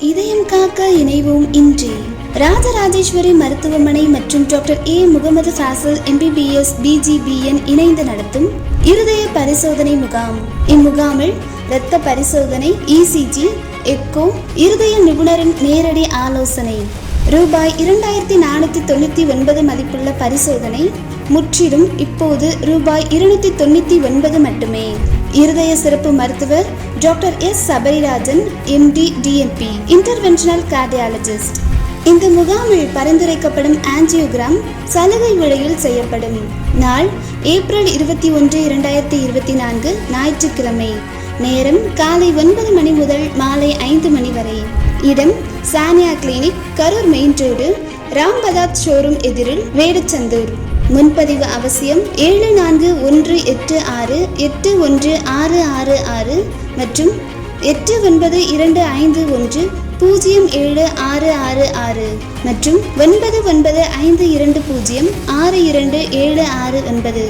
இதயம் காக்க இணைவோம் இன்றி. ராஜராஜேஸ்வரி மருத்துவமனை மற்றும் doctor A. Mohamed Fazal MBBS P G P N இணைந்து நடத்தும் இருதய பரிசோதனை முகாம். இம்முகாமில் இரத்த பரிசோதனை இசிஜி எக்கோ இருதய நிபுணரின் நேரடி ஆலோசனை ரூபாய் இரண்டாயிரத்தி நானூற்றி தொண்ணூற்றி ஒன்பது மதிப்புள்ள பரிசோதனை முற்றிலும் இப்போது ரூபாய் இருநூத்தி தொண்ணூற்றி ஒன்பது மட்டுமே. இருதய சிறப்பு மருத்துவர் doctor S Sabarirajan MD D M P interventional cardiologist இந்த முகாமில் பரிந்துரைக்கப்படும் ஆஞ்சியோகிராம் சலுகை விலையில் செய்யப்படும். நாள் ஏப்ரல் இருபத்தி ஒன்று இரண்டாயிரத்தி இருபத்தி நான்கு ஞாயிற்றுக்கிழமை. நேரம் காலை ஒன்பது மணி முதல் மாலை ஐந்து மணி வரை. இடம் Saniya clinic Karur main road ராம்பதாத் showroom எதிரில் வேடச்சந்தூர். முன்பதிவு அவசியம் ஏழு நான்கு ஒன்று எட்டு ஆறு எட்டு ஒன்று ஆறு ஆறு ஆறு மற்றும் எட்டு ஒன்பது இரண்டு ஐந்து ஒன்று பூஜ்ஜியம் ஏழு ஆறு ஆறு ஆறு மற்றும் ஒன்பது ஒன்பது ஐந்து இரண்டு பூஜ்ஜியம் ஆறு இரண்டு ஏழு ஆறு ஒன்பது.